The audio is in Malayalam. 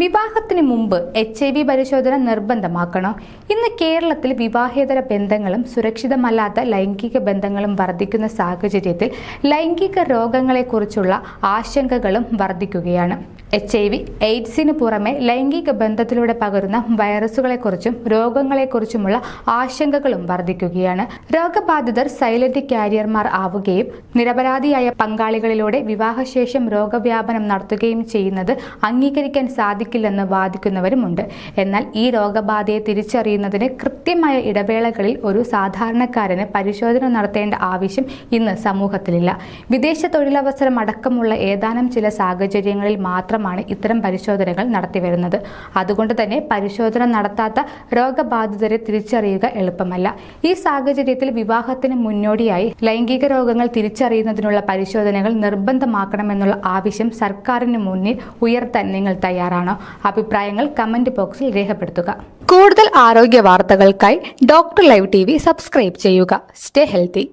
വിവാഹത്തിന് മുമ്പ് എച്ച് ഐ വി പരിശോധന നിർബന്ധമാക്കണം. ഇന്ന് കേരളത്തിൽ വിവാഹേതര ബന്ധങ്ങളും സുരക്ഷിതമല്ലാത്ത ലൈംഗിക ബന്ധങ്ങളും വർദ്ധിക്കുന്ന സാഹചര്യത്തിൽ ലൈംഗിക രോഗങ്ങളെക്കുറിച്ചുള്ള ആശങ്കകളും വർദ്ധിക്കുകയാണ്. എച്ച് ഐ വി എയ്ഡ്സിന് പുറമെ ലൈംഗിക ബന്ധത്തിലൂടെ പകരുന്ന വൈറസുകളെക്കുറിച്ചും രോഗങ്ങളെക്കുറിച്ചുമുള്ള ആശങ്കകളും വർദ്ധിക്കുകയാണ്. രോഗബാധിതർ സൈലന്റ് കാരിയർമാർ ആവുകയും നിരപരാധിയായ പങ്കാളികളിലൂടെ വിവാഹശേഷം രോഗവ്യാപനം നടത്തുകയും ചെയ്യുന്നത് അംഗീകരിക്കാൻ സാധിക്കില്ലെന്ന് വാദിക്കുന്നവരുമുണ്ട്. എന്നാൽ ഈ രോഗബാധയെ തിരിച്ചറിയുന്നതിന് കൃത്യമായ ഇടവേളകളിൽ ഒരു സാധാരണക്കാരന് പരിശോധന നടത്തേണ്ട ആവശ്യം ഇന്ന് സമൂഹത്തിലില്ല. വിദേശ തൊഴിലവസരം അടക്കമുള്ള ഏതാനും ചില സാഹചര്യങ്ങളിൽ മാത്രമാണ് ഇത്തരം പരിശോധനകൾ നടത്തിവരുന്നത്. അതുകൊണ്ട് തന്നെ പരിശോധന നടത്താത്ത രോഗബാധിതരെ തിരിച്ചറിയുക എളുപ്പമല്ല. ഈ സാഹചര്യത്തിൽ വിവാഹത്തിന് മുന്നോടിയായി ലൈംഗിക രോഗങ്ങൾ തിരിച്ചറിയുന്നതിനുള്ള പരിശോധനകൾ നിർബന്ധമാക്കണമെന്നുള്ള ആവശ്യം സർക്കാരിന് മുന്നിൽ ഉയർത്താൻ നിങ്ങൾ തയ്യാറാണോ. അഭിപ്രായങ്ങൾ കമന്റ് ബോക്സിൽ രേഖപ്പെടുത്തുക. കൂടുതൽ ആരോഗ്യ വാർത്തകൾക്കായി ഡോക്ടർ ലൈവ് ടി സബ്സ്ക്രൈബ് ചെയ്യുക. Stay healthy.